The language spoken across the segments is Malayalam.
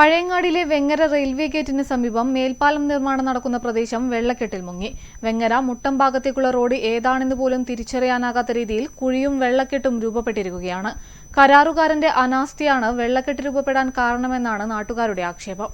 പഴയങ്ങാടിയിലെ വെങ്ങര റെയിൽവേ ഗേറ്റിന് സമീപം മേൽപ്പാലം നിർമ്മാണം നടക്കുന്ന പ്രദേശം വെള്ളക്കെട്ടിൽ മുങ്ങി. വെങ്ങര മുട്ടം ഭാഗത്തേക്കുള്ള റോഡ് ഏതാണെന്ന് പോലും തിരിച്ചറിയാനാകാത്ത രീതിയിൽ കുഴിയും വെള്ളക്കെട്ടും രൂപപ്പെട്ടിരിക്കുകയാണ്. കരാറുകാരന്റെ അനാസ്ഥയാണ് വെള്ളക്കെട്ട് രൂപപ്പെടാൻ കാരണമെന്നാണ് നാട്ടുകാരുടെ ആക്ഷേപം.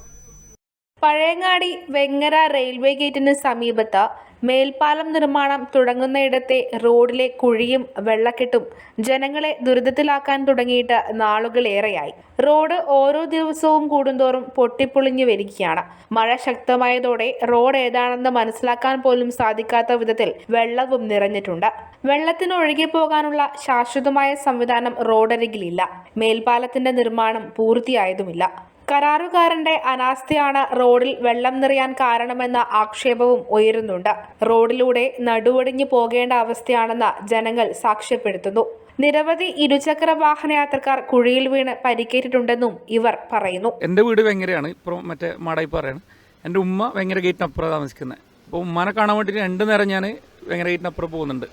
പഴയങ്ങാടി വെങ്ങര റെയിൽവേ ഗേറ്റിന് സമീപത്ത് മേൽപ്പാലം നിർമ്മാണം തുടങ്ങുന്നയിടത്തെ റോഡിലെ കുഴിയും വെള്ളക്കെട്ടും ജനങ്ങളെ ദുരിതത്തിലാക്കാൻ തുടങ്ങിയിട്ട് നാളുകളേറെയായി. റോഡ് ഓരോ ദിവസവും കൂടുന്തോറും പൊട്ടിപ്പൊളിഞ്ഞു വരികയാണ്. മഴ ശക്തമായതോടെ റോഡ് ഏതാണെന്ന് മനസ്സിലാക്കാൻ പോലും സാധിക്കാത്ത വിധത്തിൽ വെള്ളവും നിറഞ്ഞിട്ടുണ്ട്. വെള്ളത്തിന് ഒഴുകിപ്പോകാനുള്ള ശാശ്വതമായ സംവിധാനം റോഡരികിലില്ല. മേൽപ്പാലത്തിന്റെ നിർമ്മാണം പൂർത്തിയായതുമില്ല. കരാറുകാരന്റെ അനാസ്ഥയാണ് റോഡിൽ വെള്ളം നിറയാൻ കാരണമെന്ന ആക്ഷേപവും ഉയരുന്നുണ്ട്. റോഡിലൂടെ നടുവടിഞ്ഞു പോകേണ്ട അവസ്ഥയാണെന്ന് ജനങ്ങൾ സാക്ഷ്യപ്പെടുത്തുന്നു. നിരവധി ഇരുചക്ര വാഹന യാത്രക്കാർ കുഴിയിൽ വീണ് പരിക്കേറ്റിട്ടുണ്ടെന്നും ഇവർ പറയുന്നു. എന്റെ വീട് വെങ്ങരയാണ്. ഇപ്പം മറ്റേ മാടായിപ്പാറയാണ്. എന്റെ ഉമ്മ വെങ്ങര ഗേറ്റിനപ്പുറം താമസിക്കുന്നത്. അപ്പോൾ ഉമ്മനെ കാണാൻ വേണ്ടിയിട്ട് രണ്ട് നേരം ഞാൻ വെങ്ങര ഗേറ്റിനപ്പുറം പോകുന്നുണ്ട്.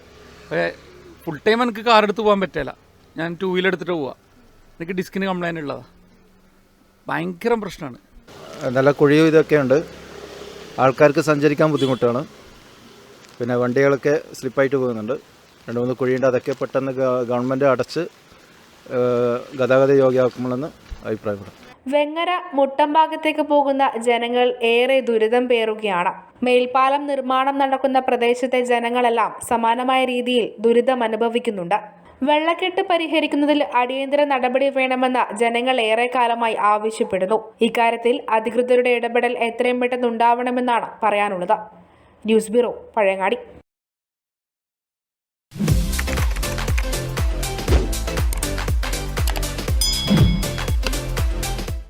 പക്ഷേ ഫുൾ ടൈം എനിക്ക് കാർ എടുത്ത് പോകാൻ പറ്റില്ല ഞാൻ ടൂ വീലർ എടുത്തിട്ട് പോവാം. എനിക്ക് ഡിസ്കിന് കംപ്ലൈന്റ് ഉള്ളതാണ് ഭയങ്കര പ്രശ്നമാണ്. നല്ല കുഴിയും ഇതൊക്കെ ഉണ്ട്. ആൾക്കാർക്ക് സഞ്ചരിക്കാൻ ബുദ്ധിമുട്ടാണ്. പിന്നെ വണ്ടികളൊക്കെ സ്ലിപ്പായിട്ട് പോകുന്നുണ്ട്. രണ്ട് മൂന്ന് കുഴിയുണ്ട്. അതൊക്കെ പെട്ടെന്ന് ഗവൺമെന്റ് അടച്ച് ഗതാഗത യോഗ്യമാക്കുമെന്ന് അഭിപ്രായപ്പെടും വെങ്ങര മുട്ടം ഭാഗത്തേക്ക് പോകുന്ന ജനങ്ങൾ ഏറെ ദുരിതം പേറുകയാണ്. മേൽപ്പാലം നിർമ്മാണം നടക്കുന്ന പ്രദേശത്തെ ജനങ്ങളെല്ലാം സമാനമായ രീതിയിൽ ദുരിതം അനുഭവിക്കുന്നുണ്ട് വെള്ളക്കെട്ട് പരിഹരിക്കുന്നതിൽ അടിയന്തര നടപടി വേണമെന്ന് ജനങ്ങൾ ഏറെക്കാലമായി ആവശ്യപ്പെടുന്നു. ഇക്കാര്യത്തിൽ അധികൃതരുടെ ഇടപെടൽ എത്രയും പെട്ടെന്ന് ഉണ്ടാവണമെന്നാണ് പറയാനുള്ളത്. News bureau Pazhayangadi.